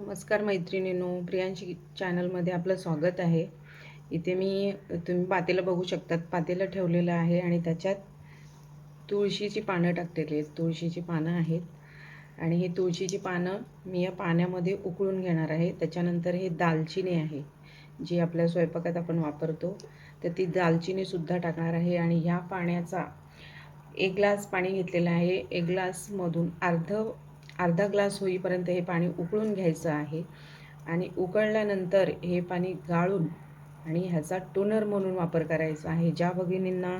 नमस्कार मैत्रिणींनो प्रियांशी चॅनलमध्ये आपलं स्वागत आहे. इथे मी तुम्ही पातेलं बघू शकतात. पातेलं ठेवलेलं आहे आणि त्याच्यात तुळशीची पानं टाकलेली आहेत. तुळशीची पानं आहेत. आणि ही तुळशीची पानं मी या पाण्यामध्ये उकळून घेणार आहे. त्याच्यानंतर हे दालचिनी आहे जी आपल्या स्वयंपाकात आपण वापरतो. तर ती दालचिनीसुद्धा टाकणार आहे आणि ह्या पाण्याचा एक ग्लास पाणी घेतलेलं आहे. एक ग्लासमधून अर्ध अर्धा ग्लास होईपर्यंत हे पाणी उकळून घ्यायचं आहे आणि उकळल्यानंतर हे पाणी गाळून आणि ह्याचा टोनर म्हणून वापर करायचा आहे. ज्या भगिनींना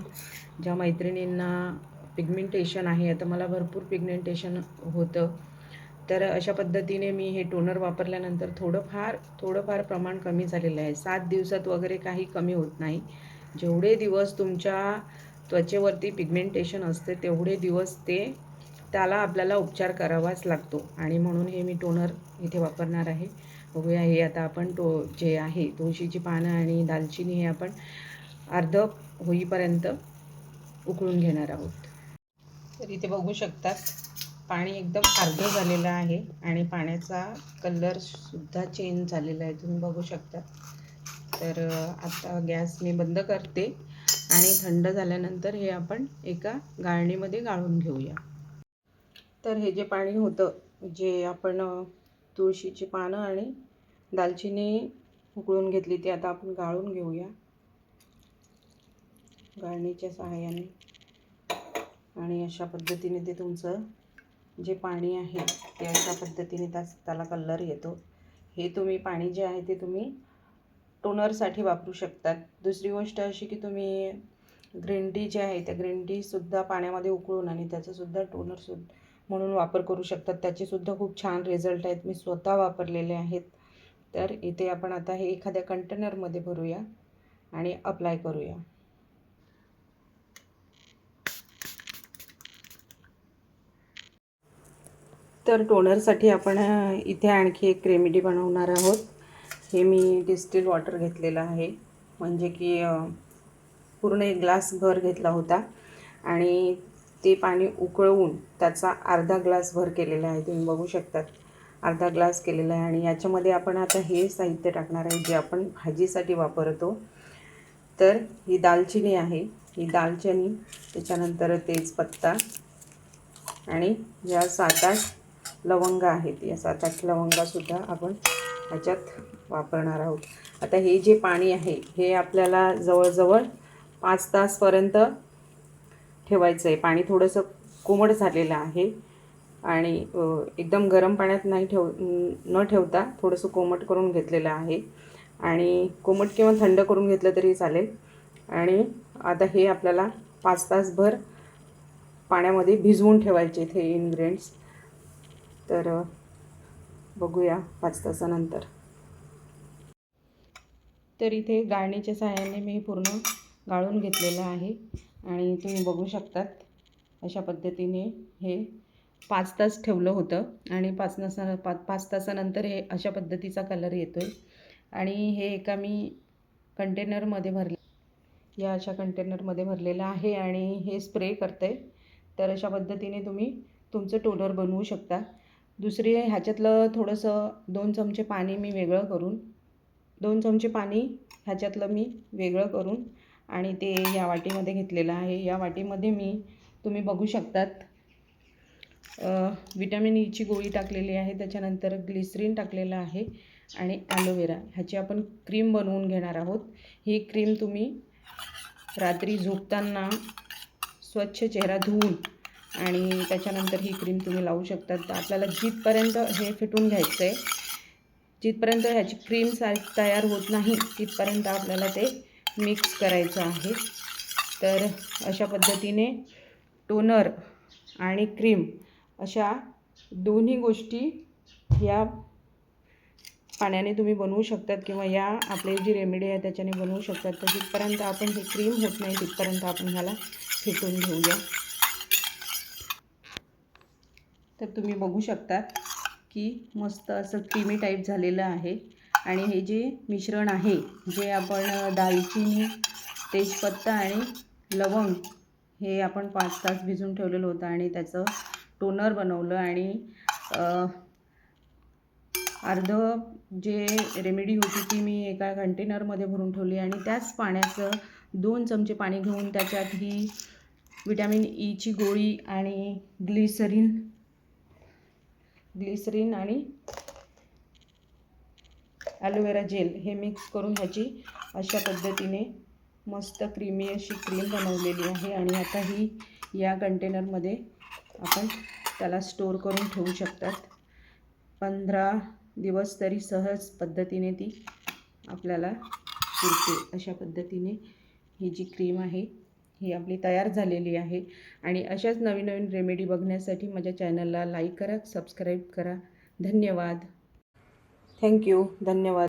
ज्या मैत्रिणींना पिगमेंटेशन आहे आता मला भरपूर पिगमेंटेशन होतं तर अशा पद्धतीने मी हे टोनर वापरल्यानंतर थोडंफार थोडंफार प्रमाण कमी झालेलं आहे. सात दिवसात वगैरे काही कमी होत नाही. जेवढे दिवस तुमच्या त्वचेवरती पिगमेंटेशन असते तेवढे दिवस ते त्याला आपल्याला उपचार करावाच लागतो. आणि म्हणून हे मी टोनर इथे वापरणार आहे. बघूया हे आता आपण टो जे आहे तुळशीची पानं आणि दालचिनी हे आपण अर्ध होईपर्यंत उकळून घेणार आहोत. तर इथे बघू शकतात पाणी एकदम अर्ध झालेलं आहे आणि पाण्याचा कलरसुद्धा चेंज झालेला आहे. तुम्ही बघू शकता. तर आता गॅस मी बंद करते आणि थंड झाल्यानंतर हे आपण एका गाळणीमध्ये गाळून घेऊया. तर हे जे पाणी होतं जे आपण तुळशीची पानं आणि दालचिनी उकळून घेतली ती आता आपण गाळून घेऊया. गाळणीच्या सहाय्याने. आणि अशा पद्धतीने ते तुमचं जे पाणी आहे ते अशा पद्धतीने त्यास त्याला कलर येतो. हे तुम्ही पाणी जे आहे ते तुम्ही टोनरसाठी वापरू शकतात. दुसरी गोष्ट अशी की तुम्ही ग्रीन टी जे आहे त्या ग्रीन टीसुद्धा पाण्यामध्ये उकळून आणि त्याचंसुद्धा टोनरसुद्धा म्हणून वापर करू शकतात. त्याचेसुद्धा खूप छान रिझल्ट आहेत. मी स्वतः वापरलेले आहेत. तर इथे आपण आता हे एखाद्या कंटेनरमध्ये भरूया आणि अप्लाय करूया. तर टोनरसाठी आपण इथे आणखी एक क्रेमिडी बनवणार आहोत. हे मी डिस्टिल वॉटर घेतलेलं आहे. म्हणजे की पूर्ण एक ग्लास भर घेतला होता. आणि ते पाणी उकळवून त्याचा अर्धा ग्लास भर केलेला आहे. तुम्ही बघू शकतात. अर्धा ग्लास केलेला आहे. आणि याच्यामध्ये आपण आता हे साहित्य टाकणार आहे जे आपण भाजीसाठी वापरतो. तर ही दालचिनी आहे. ही दालचिनी त्याच्यानंतर तेजपत्ता आणि या सात आठ लवंग आहेत या सात आठ लवंगासुद्धा आपण ह्याच्यात वापरणार आहोत. आता हे जे पाणी आहे हे आपल्याला जवळजवळ पाच तासपर्यंत ठेवायचं आहे पाणी थोडंसं कोमट झालेलं आहे. आणि एकदम गरम पाण्यात नाही ठेव न ठेवता थोडंसं कोमट करून घेतलेलं आहे. आणि कोमट किंवा थंड करून घेतलं तरी चालेल. आणि आता हे आपल्याला पाच तासभर पाण्यामध्ये भिजवून ठेवायचे हे इन्ग्रेडियंट्स तर बघूया पाच तासानंतर. तर इथे गाळणीच्या सहाय्याने मी पूर्ण गाळून घेतलेलं आहे. आणि तुम्ही बघू शकतात अशा पद्धतीने हे पाच तास ठेवलं होतं. आणि पाच नसा पा पाच तासानंतर हे अशा पद्धतीचा कलर येतो आहे आणि हे एका मी कंटेनरमध्ये भरले. या अशा कंटेनरमध्ये भरलेलं आहे आणि हे स्प्रे करते तर अशा पद्धतीने तुम्ही तुमचं टोनर बनवू शकता. दुसरी ह्याच्यातलं थोडंसं दोन चमचे पाणी मी वेगळं करून दोन चमचे पाणी ह्याच्यातलं मी वेगळं करून आणि ते या वाटीमध्ये घेतलेलं आहे. या वाटीमध्ये मी तुम्ही बघू शकतात विटॅमिन ईची e गोळी टाकलेली आहे. त्याच्यानंतर ग्लिसरीन टाकलेलं आहे आणि ॲलोवेरा ह्याची आपण क्रीम बनवून घेणार आहोत. ही क्रीम तुम्ही रात्री झोपताना स्वच्छ चेहरा धुवून आणि त्याच्यानंतर ही क्रीम तुम्ही लावू शकतात. तर आपल्याला जिथपर्यंत हे फिटून घ्यायचं आहे जिथपर्यंत ह्याची क्रीम सा तयार होत नाही तिथपर्यंत आपल्याला ते मिक्स करायचं आहे. तर अशा पद्धतीने टोनर आणि क्रीम अशा दोन्ही गोष्टी या पाण्याने तुम्ही बनवू शकतात किंवा या आपले जी रेमेडी आहे त्याच्याने बनवू शकतात. तर जिथपर्यंत आपण हे क्रीम होत नाही तिथपर्यंत आपण ह्याला फेटून घेऊया. तर तुम्ही बघू शकतात की मस्त असं क्रीमी टाईप झालेलं आहे. आणि हे जे मिश्रण आहे जे आपण दालचिनी तेजपत्ता आणि लवंग हे आपण पाच तास भिजून ठेवलेलं होतं आणि त्याचं टोनर बनवलं आणि अर्ध जे रेमेडी होती ती मी एका कंटेनरमध्ये भरून ठेवली आणि त्याच पाण्याचं दोन चमचे पाणी घेऊन त्याच्यात ही विटॅमिन ईची e गोळी आणि ग्लिसरीन ग्लिसरीन आणि ॲलोवेरा जेल हे मिक्स करून ह्याची अशा पद्धतीने मस्त क्रीमी अशी क्रीम बनवलेली आहे. आणि आता ही या कंटेनरमध्ये आपण त्याला स्टोर करून ठेवू शकतात. पंधरा दिवस तरी सहज पद्धतीने ती आपल्याला पुरते. अशा पद्धतीने ही जी क्रीम आहे ही आपली तयार झालेली आहे. आणि अशाच नवीन नवीन रेमेडी बघण्यासाठी माझ्या चॅनलला लाईक करा सबस्क्राईब करा. धन्यवाद. थँक्यू धन्यवाद.